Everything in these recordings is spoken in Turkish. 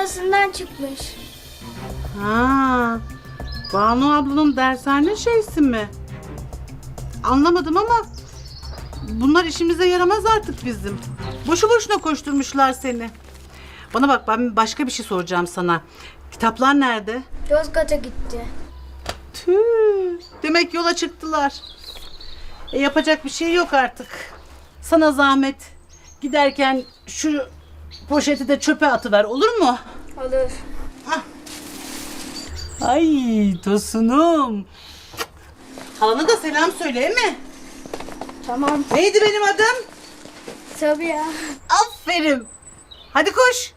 arasından çıkmış. Ha, Banu ablanın dershane şeysi mi? Anlamadım ama bunlar işimize yaramaz artık bizim. Boşu boşuna koşturmuşlar seni. Bana bak ben başka bir şey soracağım sana. Kitaplar nerede? Yozgat'a gitti. Tüh, demek yola çıktılar. E, yapacak bir şey yok artık. Sana zahmet. Giderken şu poşeti de çöpe atıver olur mu? Olur. Ay Tosunum. Halana da selam söyle mi? Tamam. Neydi benim adım? Sabiha. Aferin. Hadi koş.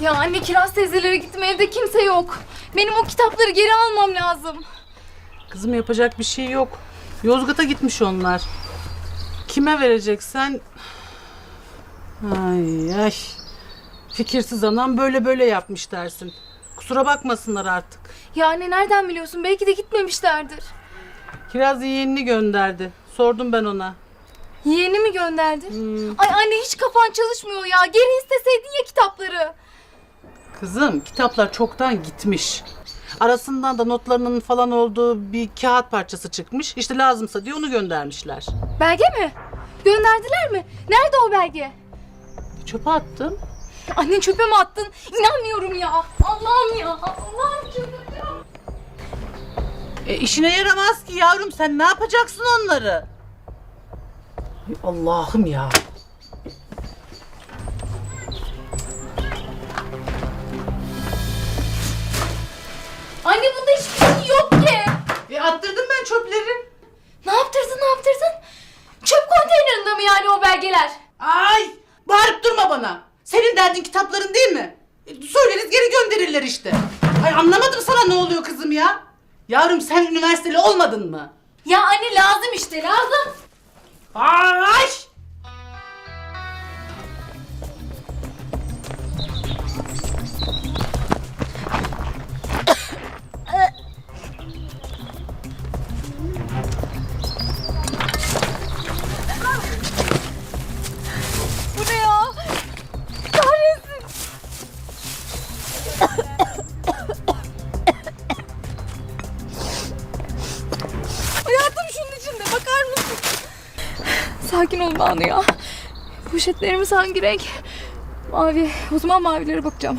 Ya anne Kiraz teyzelere gittim evde kimse yok. Benim o kitapları geri almam lazım. Kızım yapacak bir şey yok. Yozgat'a gitmiş onlar. Kime vereceksen... Ay ay. Fikirsiz anam böyle böyle yapmış dersin. Kusura bakmasınlar artık. Ya anne nereden biliyorsun? Belki de gitmemişlerdir. Kiraz yeğenini gönderdi. Sordum ben ona. Yeğeni mi gönderdi? Hmm. Ay anne hiç kafan çalışmıyor ya. Geri isteseydin ya kitapları. Kızım kitaplar çoktan gitmiş. Arasından da notlarının falan olduğu bir kağıt parçası çıkmış. İşte lazımsa diye onu göndermişler. Belge mi? Gönderdiler mi? Nerede o belge? Çöpe attım. Annen çöpe mi attın? İnanmıyorum ya. Allah'ım ya. Allah'ım çıldıracağım. E işine yaramaz ki yavrum sen ne yapacaksın onları? Ay Allah'ım ya. Senin derdin kitapların değil mi? E, söyleriz geri gönderirler işte. Ay anlamadım sana ne oluyor kızım ya. Yavrum sen üniversiteli olmadın mı? Ya anne lazım işte lazım. Ay! Sakin ol Banu ya. Poşetlerimiz hangi renk? Mavi. O zaman mavilere bakacağım.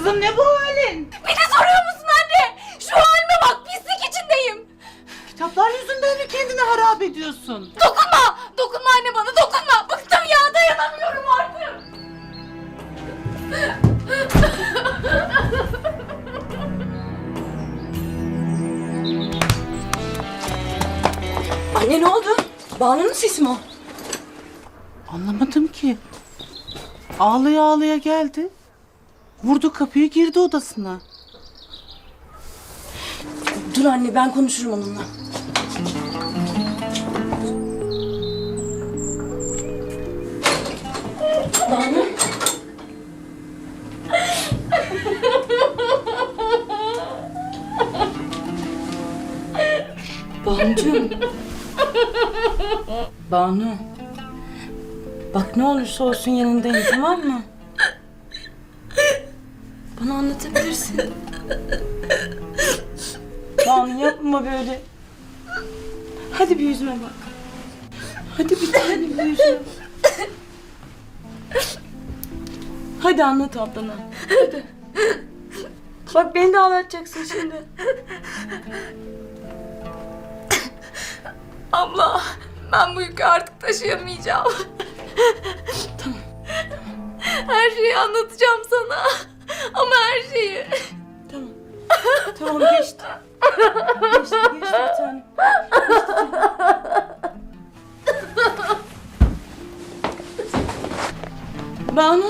Kızım ne bu halin? Beni soruyor musun anne? Şu halime bak pislik içindeyim. Kitaplar yüzünden mi kendini harap ediyorsun? Dokunma! Dokunma anne bana dokunma! Bıktım ya dayanamıyorum artık. Anne ne oldu? Banu'nun sesi mi o? Anlamadım ki. Ağlaya ağlaya geldi. Vurdu kapıyı girdi odasına. Dur anne ben konuşurum onunla. Banu. Banucuğum. Banu. Bak ne olursa olsun yanındayım tamam mı? Bana anlatabilirsin. Banu yapma böyle. Hadi bir yüzüme bak. Hadi bir tane bir yüzüme bak. Hadi anlat ablana. Hadi. Bak beni de ağlatacaksın şimdi. Abla ben bu yükü artık taşıyamayacağım. tamam. Her şeyi anlatacağım sana. Ama her şeyi. Tamam. Tamam geçti. Geçti geçti bir tanem. Geçti canım. Banu.